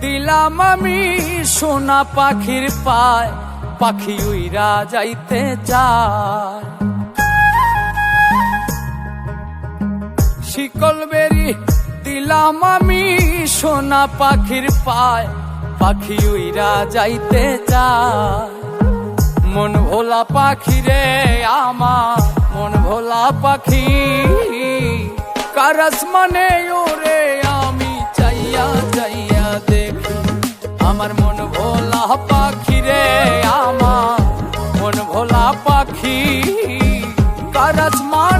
দিলাম আমি সোনা পাখির পায়, পাখি উইরা যাইতে চায়। শিকল বেরি দিলাম আমি সোনা পাখির পায়, পাখি উইরা যাইতে চায়। মন ভোলা পাখি রে আমার, মন ভোলা পাখি কারাস মানে ওরে কারাস মানে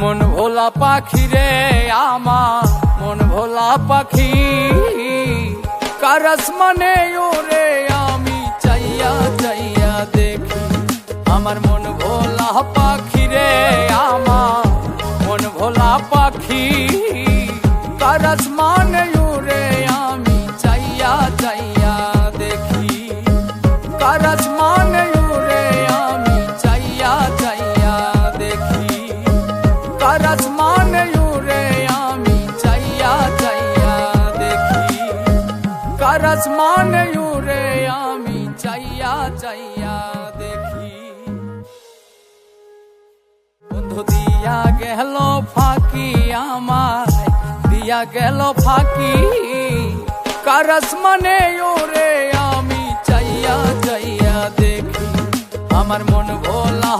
মন ভোলা পাখি রে আমার, মন ভোলা পাখি। কারাস মানে ওরে আমি চাইয়া চাইয়া দেখি? আমার মন ভোলা পাখি রে আমার, মন ভোলা পাখি। কারাস মানে ওরে আমি চাইয়া চাইয়া মানে আমি চাইয়া চাইয়া দেখি। কারাস মানে ওরে আমি চাইয়া চাইয়া দেখি। বন্ধু, দিয়া গেল ফাঁকি আমায়, দিয়া গেল ফাঁকি। কারাস মানে ওরে আমি চাইয়া চাইয়া দেখি। আমার মন ভোলা